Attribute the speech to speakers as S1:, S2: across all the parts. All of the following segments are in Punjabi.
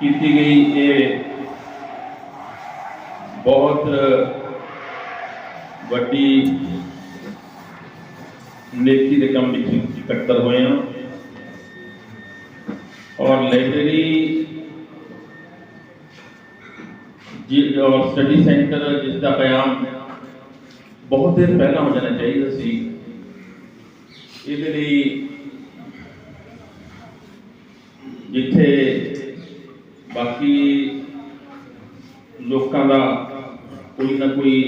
S1: ਕੀਤੀ ਗਈ ਇਹ ਬਹੁਤ ਵੱਡੀ ਨੇਕੀ ਦੇ ਕੰਮ ਵਿੱਚ ਇਕੱਤਰ ਹੋਏ ਹਾਂ। ਔਰ ਲਾਇਬ੍ਰੇਰੀ ਜੀ ਔਰ ਸਟੱਡੀ ਸੈਂਟਰ ਜਿਸ ਦਾ ਕਿਆਮ ਬਹੁਤ ਦੇਰ ਪਹਿਲਾਂ ਹੋ ਜਾਣਾ ਚਾਹੀਦਾ ਸੀ। ਇਹਦੇ ਲਈ ਜਿੱਥੇ ਬਾਕੀ ਲੋਕਾਂ ਦਾ ਕੋਈ ਨਾ ਕੋਈ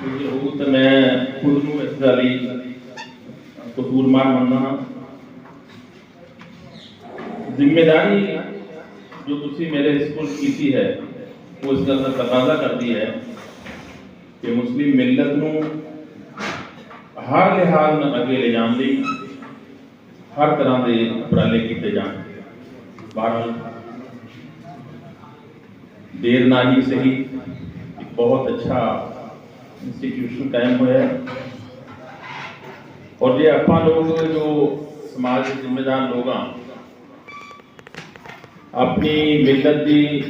S1: ਕੁਝ ਹੋਊ ਤਾਂ ਮੈਂ ਖੁਦ ਨੂੰ ਇਸ ਦਾ ਲਈ ਕਸੂਰਮਾਰ ਮੰਨਦਾ ਹਾਂ। ਜ਼ਿੰਮੇਵਾਰੀ ਜੋ ਤੁਸੀਂ ਮੇਰੇ ਸਕੂਲ ਕੀਤੀ ਹੈ, ਉਹ ਇਸ ਗੱਲ ਦਾ ਤਕਾਜ਼ਾ ਕਰਦੀ ਹੈ ਕਿ ਮੁਸਲਿਮ ਮਿਲਤ ਨੂੰ ਹਰ ਲਿਹਾਜ਼ ਨਾਲ ਅੱਗੇ ਲੈ ਜਾਣ ਲਈ ਹਰ ਤਰ੍ਹਾਂ ਦੇ ਉਪਰਾਲੇ ਕੀਤੇ ਜਾਣ। ਬਹਰਹਾਲ دیر نہ ہی صحیح ہی بہت اچھا انسٹیٹیوشن قائم ہوا ہے۔ اور یہ اپنا لوگ جو سماج ذمہ دار لوگ اپنی ملت دی،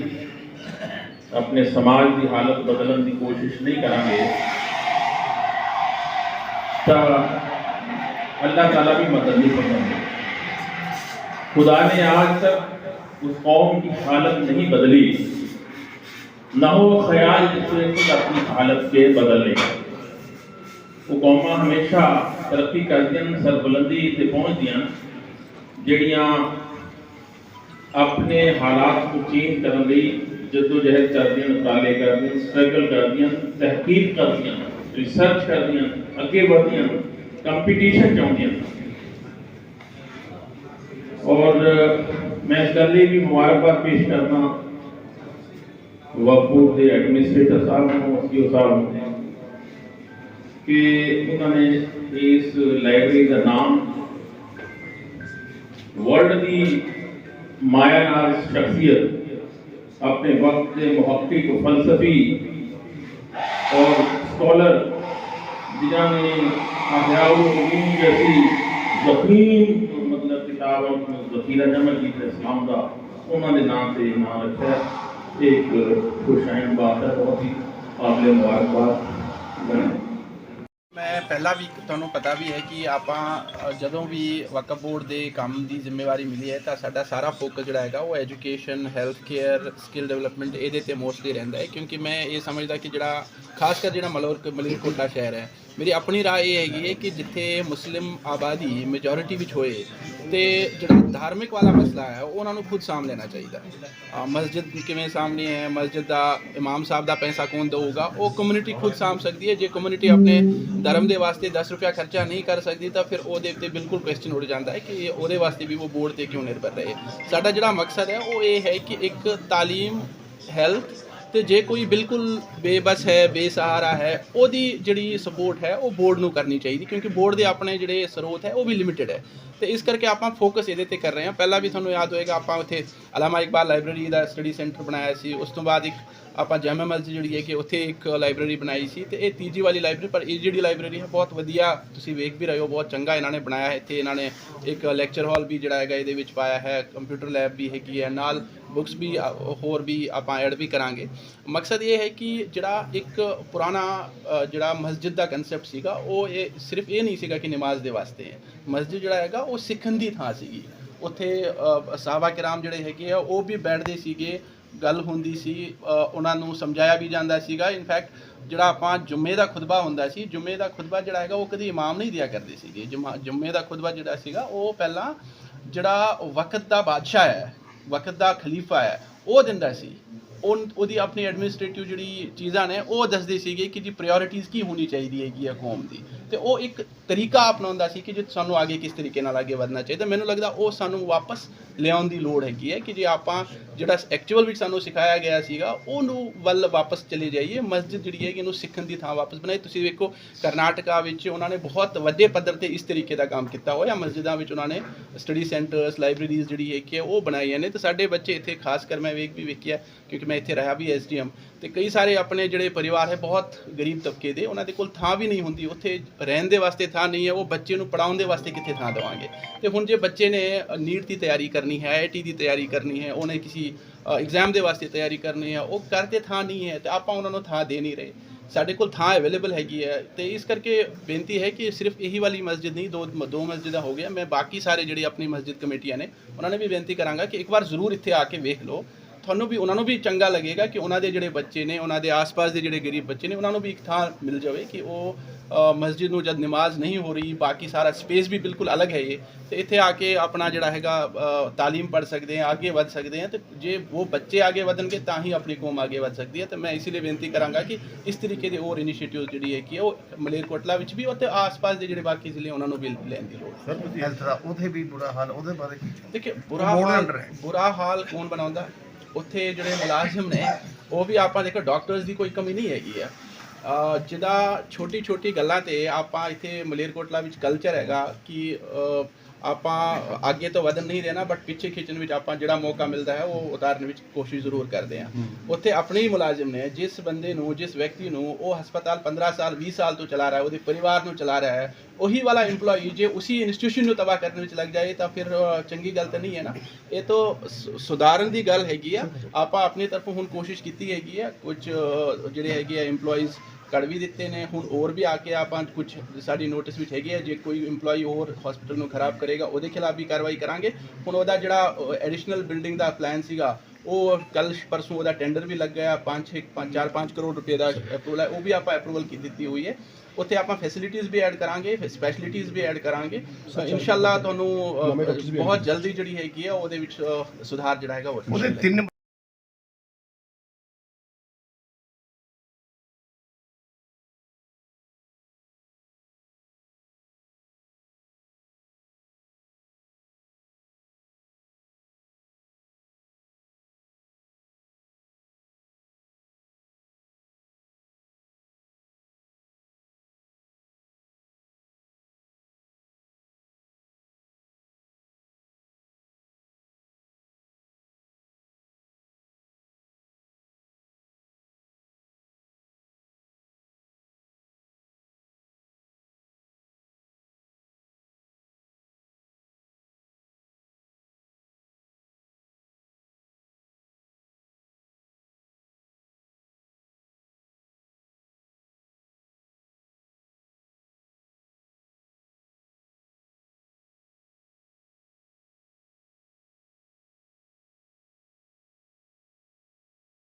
S1: اپنے سماج دی حالت بدلن دی کوشش نہیں کریں گے تو اللہ تعالیٰ بھی مدد نہیں کریں گے۔ خدا نے آج تک اس قوم کی حالت نہیں بدلی۔ نہ ہو خیال اسے خود اپنی حالت کے بدلنے کا۔ قومہ ہمیشہ ترقی کر دیا سر بلندی سے پہنچ دیا جڑیاں اپنے حالات کو چینج کرنے لی جدو جہد کر کردیا مطالعے کردیا سٹرگل کر دیا تحقیق کر دیا ریسرچ کر دیا اگے بڑھ بڑھدیا کمپٹیشن چاہدیا اور میں اس گل بھی مبارکباد پیش کرنا وقوف دے ایڈمنسٹریٹر صاحب ہوں سی صاحب ہوں۔ کہ انہوں نے اس لائبریری کا نام ورلڈ دی مایا شخصیت اپنے وقت کے محقق و فلسفی اور سکولر جنہوں نے احیاء العلوم جیسی زخیم مطلب کتاب اور ذخیرہ جمع کی اسلام کا انہوں نے نام سے نام رکھا ہے۔ ਦੇ ਨਾਮ ਤੇ ਨਾਮ ਰੱਖਿਆ ਹੈ। ਇਹ ਮੁਬਾਰਕਬਾਦ
S2: ਮੈਂ ਪਹਿਲਾਂ ਵੀ ਤੁਹਾਨੂੰ ਪਤਾ ਵੀ ਹੈ ਕਿ ਆਪਾਂ ਅ, ਜਦੋਂ ਵੀ ਵਕਫ ਬੋਰਡ ਦੇ ਕੰਮ ਦੀ ਜ਼ਿੰਮੇਵਾਰੀ ਮਿਲੀ ਹੈ ਤਾਂ ਸਾਡਾ ਸਾਰਾ ਫੋਕਸ ਜਿਹੜਾ ਹੈਗਾ ਉਹ education health care skill development ਇਹਦੇ ਤੇ ਮੋਸਟਲੀ ਰਹਿੰਦਾ ਹੈ ਕਿਉਂਕਿ ਮੈਂ ਇਹ ਸਮਝਦਾ ਕਿ ਜਿਹੜਾ ਖਾਸ ਕਰ ਜਿਹੜਾ ਮਲੌਰ ਮਲੇਰਕੋਟਲਾ ਸ਼ਹਿਰ ਹੈ ਮੇਰੀ ਆਪਣੀ ਰਾਏ ਇਹ ਹੈਗੀ ਹੈ ਕਿ ਜਿੱਥੇ ਮੁਸਲਿਮ ਆਬਾਦੀ ਮੈਜੋਰਿਟੀ ਵਿੱਚ ਹੋਏ ਤੇ ਜਿਹੜਾ ਧਾਰਮਿਕ ਵਾਲਾ ਮਸਲਾ ਹੈ ਉਹ ਉਹਨਾਂ ਨੂੰ ਖੁਦ ਸਾਂਭ ਲੈਣਾ ਚਾਹੀਦਾ। ਹੈ ਮਸਜਿਦ ਕਿਵੇਂ ਸਾਹਮਣੇ ਹੈ, ਮਸਜਿਦ ਦਾ ਇਮਾਮ ਸਾਹਿਬ ਦਾ ਪੈਸਾ ਕੌਣ ਦੇਊਗਾ, ਉਹ ਕਮਿਊਨਿਟੀ ਖੁਦ ਸਾਂਭ ਸਕਦੀ ਹੈ। ਜੇ ਕਮਿਊਨਿਟੀ ਆਪਣੇ ਧਰਮ ਦੇ ਵਾਸਤੇ 10 ਰੁਪਿਆ ਖਰਚਾ ਨਹੀਂ ਕਰ ਸਕਦੀ, ਤਾਂ ਫਿਰ ਉਹਦੇ ਉੱਤੇ ਬਿਲਕੁਲ ਕੁਐਸਚਨ ਉੱਠ ਜਾਂਦਾ ਹੈ ਕਿ ਉਹਦੇ ਵਾਸਤੇ ਵੀ ਉਹ ਬੋਰਡ ਤੇ ਕਿਉਂ ਨਿਰਭਰ ਰਹੇ। ਸਾਡਾ ਜਿਹੜਾ ਮਕਸਦ ਹੈ, ਉਹ ਇਹ ਹੈ ਕਿ ਇੱਕ ਤਾਲੀਮ ਹੈਲਥ ਤੇ ਜੇ ਕੋਈ ਬਿਲਕੁਲ ਬੇਬਸ ਹੈ, ਬੇਸਹਾਰਾ ਹੈ, ਉਹਦੀ ਜਿਹੜੀ ਸਪੋਰਟ ਹੈ, ਉਹ ਬੋਰਡ ਨੂੰ ਕਰਨੀ ਚਾਹੀਦੀ ਕਿਉਂਕਿ ਬੋਰਡ ਦੇ ਆਪਣੇ ਜਿਹੜੇ ਸਰੋਤ ਹੈ, ਉਹ ਵੀ ਲਿਮਿਟਿਡ ਹੈ। ਤੇ ਇਸ ਕਰਕੇ ਆਪਾਂ ਫੋਕਸ ਇਹਦੇ ਤੇ ਕਰ ਰਹੇ ਹਾਂ। ਪਹਿਲਾਂ ਵੀ ਤੁਹਾਨੂੰ ਯਾਦ ਹੋਏਗਾ, ਆਪਾਂ ਉੱਥੇ ਅਲਾਮਾ ਇਕਬਾਲ ਲਾਇਬ੍ਰੇਰੀ ਦਾ ਸਟੱਡੀ ਸੈਂਟਰ ਬਣਾਇਆ ਸੀ। ਉਸ ਤੋਂ ਬਾਅਦ ਇੱਕ ਆਪਾਂ ਜੈਮਾ ਮਸਜਿਦ ਜਿਹੜੀ ਹੈ ਕਿ ਉੱਥੇ ਇੱਕ ਲਾਇਬ੍ਰੇਰੀ ਬਣਾਈ ਸੀ। ਤੇ ਇਹ ਤੀਜੀ ਵਾਲੀ ਲਾਇਬ੍ਰੇਰੀ ਪਰ ਇਹ ਜਿਹੜੀ ਲਾਇਬ੍ਰੇਰੀ ਹੈ, ਬਹੁਤ ਵਧੀਆ ਤੁਸੀਂ ਵੇਖ ਵੀ ਰਹੇ ਹੋ, ਬਹੁਤ ਚੰਗਾ ਇਹਨਾਂ ਨੇ ਬਣਾਇਆ। ਹੈ ਇੱਥੇ ਇਹਨਾਂ ਨੇ ਇੱਕ ਲੈਕਚਰ ਹਾਲ ਵੀ ਜਿਹੜਾ ਹੈਗਾ, ਇਹਦੇ ਵਿੱਚ ਪਾਇਆ ਹੈ। ਕੰਪਿਊਟਰ ਲੈਬ ਵੀ ਹੈਗੀ ਹੈ। ਨਾਲ ਬੁੱਕਸ ਵੀ ਹੋਰ ਵੀ ਆਪਾਂ ਐਡ ਵੀ ਕਰਾਂਗੇ। ਮਕਸਦ ਇਹ ਹੈ ਕਿ ਜਿਹੜਾ ਇੱਕ ਪੁਰਾਣਾ ਜਿਹੜਾ ਮਸਜਿਦ ਦਾ ਕਨਸੈਪਟ ਸੀਗਾ ਉਹ ਇਹ ਸਿਰਫ ਇਹ ਨਹੀਂ ਸੀਗਾ ਕਿ ਨਮਾਜ਼ ਦੇ ਵਾਸਤੇ ਹੈ। ਮਸਜਿਦ ਜਿਹੜਾ ਹੈਗਾ ਉਹ ਸਿੱਖਣ ਦੀ ਥਾਂ ਸੀਗੀ। ਉੱਥੇ ਅ, ਸਾਹਬਾ ਕਿਰਾਮ ਜਿਹੜੇ ਹੈਗੇ ਆ ਉਹ ਵੀ ਬੈਠਦੇ ਸੀਗੇ ਗੱਲ ਹੁੰਦੀ ਸੀ ਉਹਨਾਂ ਨੂੰ ਸਮਝਾਇਆ ਵੀ ਜਾਂਦਾ ਸੀਗਾ। ਇਨਫੈਕਟ ਜਿਹੜਾ ਆਪਾਂ ਜੁਮੇ ਦਾ ਖੁਤਬਾ ਹੁੰਦਾ ਸੀ ਜੁਮੇ ਦਾ ਖੁਤਬਾ ਜਿਹੜਾ ਹੈਗਾ ਉਹ ਕਦੀ ਇਮਾਮ ਨਹੀਂ ਦਿਆ ਕਰਦੇ ਸੀਗੇ। ਜੁਮਾ- ਜੁਮੇ ਦਾ ਖੁਤਬਾ ਜਿਹੜਾ ਸੀਗਾ ਉਹ ਪਹਿਲਾਂ ਜਿਹੜਾ ਵਕਤ ਦਾ ਬਾਦਸ਼ਾਹ ਹੈ ਵਕਤ ਦਾ ਖਲੀਫਾ ਹੈ, ਉਹ ਦਿੰਦਾ ਸੀ। ਉਹ ਉਹਦੀ ਆਪਣੀ ਐਡਮਿਨਿਸਟ੍ਰੇਟਿਵ ਜਿਹੜੀ ਚੀਜ਼ਾਂ ਨੇ, ਉਹ ਦੱਸਦੇ ਸੀਗੇ ਕਿ ਜੀ ਪ੍ਰਾਇੋਰਟੀਜ਼ ਕੀ ਹੋਣੀ ਚਾਹੀਦੀ ਹੈਗੀ ਆ ਕੌਮ ਦੀ। ਤੇ ਉਹ ਇੱਕ ਤਰੀਕਾ ਅਪਣਾਉਂਦਾ ਸੀ ਕਿ ਜੇ ਸਾਨੂੰ ਅੱਗੇ ਕਿਸ ਤਰੀਕੇ ਨਾਲ ਅੱਗੇ ਵਧਣਾ ਚਾਹੀਦਾ, ਮੈਨੂੰ ਲੱਗਦਾ ਉਹ ਸਾਨੂੰ ਵਾਪਸ ਲਿਆਉਣ ਦੀ ਲੋੜ ਹੈਗੀ ਹੈ ਕਿ ਜੇ ਆਪਾਂ ਜਿਹੜਾ ਐਕਚੁਅਲ ਵਿੱਚ ਸਾਨੂੰ ਸਿਖਾਇਆ ਗਿਆ ਸੀਗਾ, ਉਹਨੂੰ ਵੱਲ ਵਾਪਸ ਚਲੇ ਜਾਈਏ, ਮਸਜਿਦ ਜਿਹੜੀ ਹੈ ਕਿ ਇਹਨੂੰ ਸਿੱਖਣ ਦੀ ਥਾਂ ਵਾਪਸ ਬਣਾਈ ਤੁਸੀਂ ਵੇਖੋ ਕਰਨਾਟਕਾ ਵਿੱਚ ਉਹਨਾਂ ਨੇ ਬਹੁਤ ਵੱਡੇ ਪੱਧਰ ਤੇ ਇਸ ਤਰੀਕੇ ਦਾ ਕੰਮ ਕੀਤਾ ਹੋਇਆ, ਮਸਜਿਦਾਂ ਵਿੱਚ ਉਹਨਾਂ ਨੇ ਸਟੱਡੀ ਸੈਂਟਰਸ ਲਾਇਬ੍ਰੇਰੀਜ਼ ਜਿਹੜੀ ਹੈ ਕਿ ਉਹ ਬਣਾਈਆਂ ਨੇ। ਤੇ ਸਾਡੇ ਬੱਚੇ ਇੱਥੇ, ਖਾਸ ਕਰ ਮੈਂ ਵੇਖ ਵੀ ਵੇਖਿਆ, ਕਿਉਂਕਿ ਮੈਂ ਇੱਥੇ ਰਹਾ ਵੀ ਐਸਡੀਐਮ, ਤੇ ਕਈ ਸਾਰੇ ਆਪਣੇ ਜਿਹੜੇ ਪਰਿਵਾਰ ਹੈ ਬਹੁਤ ਗਰੀਬ ਤਬਕੇ ਦੇ, ਉਹਨਾਂ ਦੇ ਕੋਲ ਥਾਂ ਵੀ ਨਹੀਂ ਹੁੰਦੀ। ਉੱਥੇ ਰਹਿਣ ਦੇ ਵਾਸਤੇ ਥਾਂ ਨਹੀਂ ਹੈ, ਉਹ ਬੱਚੇ ਨੂੰ ਪੜਾਉਣ ਦੇ ਵਾਸਤੇ ਕਿੱਥੇ ਥਾਂ ਦੇਵਾਂਗੇ? ਤੇ ਹੁਣ ਜੇ ਬੱਚੇ ਨੇ ਨੀਟ ਦੀ ਤਿਆਰੀ ਕਰਨੀ ਹੈ ਆਈਆਈਟੀ ਦੀ ਤਿਆਰੀ ਕਰਨੀ ਹੈ, ਉਹਨੇ ਕਿਸੇ ਐਗਜ਼ਾਮ ਦੇ ਵਾਸਤੇ ਤਿਆਰੀ ਕਰਨੀ ਹੈ, ਉਹ ਕਰਦੇ ਥਾਂ ਨਹੀਂ ਹੈ, ਤੇ ਆਪਾਂ ਉਹਨਾਂ ਨੂੰ ਥਾਂ ਦੇ ਨਹੀਂ ਰਹੇ। ਸਾਡੇ ਕੋਲ ਥਾਂ ਅਵੇਲੇਬਲ ਹੈਗੀ ਹੈ, ਤੇ ਇਸ ਕਰਕੇ ਬੇਨਤੀ ਹੈ ਕਿ ਸਿਰਫ ਇਹੀ ਵਾਲੀ ਮਸਜਿਦ ਨਹੀਂ, ਦੋ ਦੋ ਮਸਜਿਦਾਂ ਹੋ ਗਿਆ, ਮੈਂ ਬਾਕੀ ਸਾਰੇ ਜਿਹੜੀ ਆਪਣੀ ਮਸਜਿਦ ਕਮੇਟੀਆਂ ਨੇ, ਉਹਨਾਂ ਨੇ ਵੀ ਬੇਨਤੀ ਕਰਾਂਗਾ ਕਿ ਇੱਕ ਵਾਰ ਜ਼ਰੂਰ ਇੱਥੇ ਆ ਕੇ ਵੇਖ ਲਓ। ਤੁਹਾਨੂੰ ਵੀ ਉਹਨਾਂ ਨੂੰ ਵੀ ਚੰਗਾ ਲੱਗੇਗਾ ਕਿ ਉਹਨਾਂ ਦੇ ਜਿਹੜੇ ਬੱਚੇ ਨੇ ਉਹਨਾਂ ਦੇ ਆਸ-ਪਾਸ ਦੇ ਜਿਹੜੇ ਗਰੀਬ ਬੱਚੇ ਨੇ ਉਹਨਾਂ ਨੂੰ ਵੀ ਇੱਕ ਥਾਂ ਮਿਲ ਜਾਵੇ ਕਿ ਉਹ ਮਸਜਿਦ ਨੂੰ ਜਦ ਨਮਾਜ਼ ਨਹੀਂ ਹੋ ਰਹੀ ਬਾਕੀ ਸਾਰਾ ਸਪੇਸ ਵੀ ਬਿਲਕੁਲ ਅਲੱਗ ਹੈ ਇਹ। ਤੇ ਇੱਥੇ ਆ ਕੇ ਆਪਣਾ ਜਿਹੜਾ ਹੈਗਾ ਤਾਲੀਮ ਪੜ ਸਕਦੇ ਆ ਅੱਗੇ ਵੱਧ ਸਕਦੇ ਆ ਤੇ ਜੇ ਉਹ ਬੱਚੇ ਅੱਗੇ ਵਧਣਗੇ ਤਾਂ ਹੀ ਆਪਣੀ ਕੌਮ ਅੱਗੇ ਵੱਧ ਸਕਦੀ ਹੈ। ਤੇ ਮੈਂ ਇਸੇ ਲਈ ਬੇਨਤੀ ਕਰਾਂਗਾ ਕਿ ਇਸ ਤਰੀਕੇ ਦੇ ਹੋਰ ਇਨੀਸ਼ੀਏਟਿਵ ਜਿਹੜੀ ਹੈ ਕਿ ਉਹ ਮਲੇਰਕੋਟਲਾ ਵਿੱਚ ਵੀ ਅਤੇ ਆਸ-ਪਾਸ ਦੇ ਜਿਹੜੇ ਬਾਕੀ ਜ਼ਿਲ੍ਹੇ ਉਹਨਾਂ ਨੂੰ ਵੀ ਲੈਣ ਦੀ ਲੋੜ ਹੈ।
S3: ਸਰ ਤੁਸੀਂ ਹੈਲਥ ਦਾ ਉਥੇ ਵੀ ਬੁਰਾ ਹਾਲ ਉਹਦੇ ਬਾਰੇ ਕੀ
S2: ਦੇਖਿਏ ਬੁਰਾ ਹਾਲ। ਬੁਰਾ ਹਾਲ ਕੌਣ ਬਣਾਉਂਦਾ? ਉੱਥੇ ਜਿਹੜੇ ਮੁਲਾਜ਼ਮ ਨੇ, ਉਹ ਵੀ ਆਪਾਂ ਦੇਖੋ ਡਾਕਟਰਸ ਦੀ ਕੋਈ ਕਮੀ ਨਹੀਂ ਹੈਗੀ ਆ। ਅਹ ਜਿਹਦਾ ਛੋਟੀ ਛੋਟੀ ਗੱਲਾਂ ਤੇ ਆਪਾਂ ਇੱਥੇ ਮਲੇਰਕੋਟਲਾ ਵਿੱਚ ਕਲਚਰ ਹੈਗਾ ਕਿ ਆਪਾਂ ਅੱਗੇ ਤੋਂ ਵਧਣ ਨਹੀਂ ਦੇਣਾ ਬਟ ਪਿੱਛੇ ਖਿੱਚਣ ਵਿੱਚ ਆਪਾਂ ਜਿਹੜਾ ਮੌਕਾ ਮਿਲਦਾ ਹੈ ਉਹ ਉਤਾਰਨ ਵਿੱਚ ਕੋਸ਼ਿਸ਼ ਜ਼ਰੂਰ ਕਰਦੇ ਹਾਂ। ਉੱਥੇ ਆਪਣੇ ਹੀ ਮੁਲਾਜ਼ਮ ਨੇ ਜਿਸ ਬੰਦੇ ਨੂੰ ਜਿਸ ਵਿਅਕਤੀ ਨੂੰ ਉਹ ਹਸਪਤਾਲ 15 ਸਾਲ 20 ਸਾਲ ਤੋਂ ਚਲਾ ਰਿਹਾ ਹੈ ਉਹਦੇ ਪਰਿਵਾਰ ਨੂੰ ਚਲਾ ਰਿਹਾ ਹੈ ਉਹੀ ਵਾਲਾ EMPLOYEE ਜੇ ਉਸੇ ਇੰਸਟੀਟਿਊਸ਼ਨ ਨੂੰ ਤਬਾਹ ਕਰਨ ਵਿੱਚ ਲੱਗ ਜਾਏ ਤਾਂ ਫਿਰ ਚੰਗੀ ਗੱਲ ਤਾਂ ਨਹੀਂ ਹੈ ਨਾ। ਇਹ ਤਾਂ ਸੁਧਾਰਨ ਦੀ ਗੱਲ ਹੈਗੀ ਆ। ਆਪਾਂ ਆਪਣੀ ਤਰਫੋਂ ਹੁਣ ਕੋਸ਼ਿਸ਼ ਕੀਤੀ ਹੈਗੀ ਆ ਕੁਝ ਜਿਹੜੇ ਹੈਗੇ ਆ EMPLOYEES ਕੱਢ ਵੀ ਦਿੱਤੇ ਨੇ। ਹੁਣ ਹੋਰ ਵੀ ਆ ਕੇ ਆਪਾਂ ਕੁਝ ਸਾਡੀ ਨੋਟਿਸ ਵਿੱਚ ਹੈਗੀ ਹੈ ਜੇ ਕੋਈ EMPLOYEE ਹੋਰ ਹਸਪੀਟਲ ਨੂੰ ਖਰਾਬ ਕਰੇਗਾ ਉਹਦੇ ਖਿਲਾਫ ਵੀ ਕਾਰਵਾਈ ਕਰਾਂਗੇ। ਹੁਣ ਉਹਦਾ ਜਿਹੜਾ ਐਡੀਸ਼ਨਲ ਬਿਲਡਿੰਗ ਦਾ ਪਲਾਨ ਸੀਗਾ ਉਹ ਕੱਲ ਪਰਸੋਂ ਉਹਦਾ ਟੈਂਡਰ ਵੀ ਲੱਗ ਗਿਆ 5 6 5 4 5 ਕਰੋੜ ਰੁਪਏ ਦਾ ਅਪਰੂਵਲ ਹੈ ਉਹ ਵੀ ਆਪਾਂ ਅਪਰੂਵਲ ਕੀ ਦਿੱਤੀ ਹੋਈ ਹੈ। ਉੱਥੇ ਆਪਾਂ ਫੈਸਿਲਿਟੀਜ਼ ਵੀ ਐਡ ਕਰਾਂਗੇ ਸਪੈਸ਼ਲਿਟੀਜ਼ ਵੀ ਐਡ ਕਰਾਂਗੇ। ਇਨਸ਼ਾਅੱਲਾ ਤੁਹਾਨੂੰ ਬਹੁਤ ਜਲਦੀ ਜਿਹੜੀ ਹੈਗੀ ਹੈ ਉਹਦੇ ਵਿੱਚ ਸੁਧਾਰ ਜਿਹੜਾ ਹੈਗਾ ਉਹ
S3: ਉਹਦੇ ਤਿੰਨ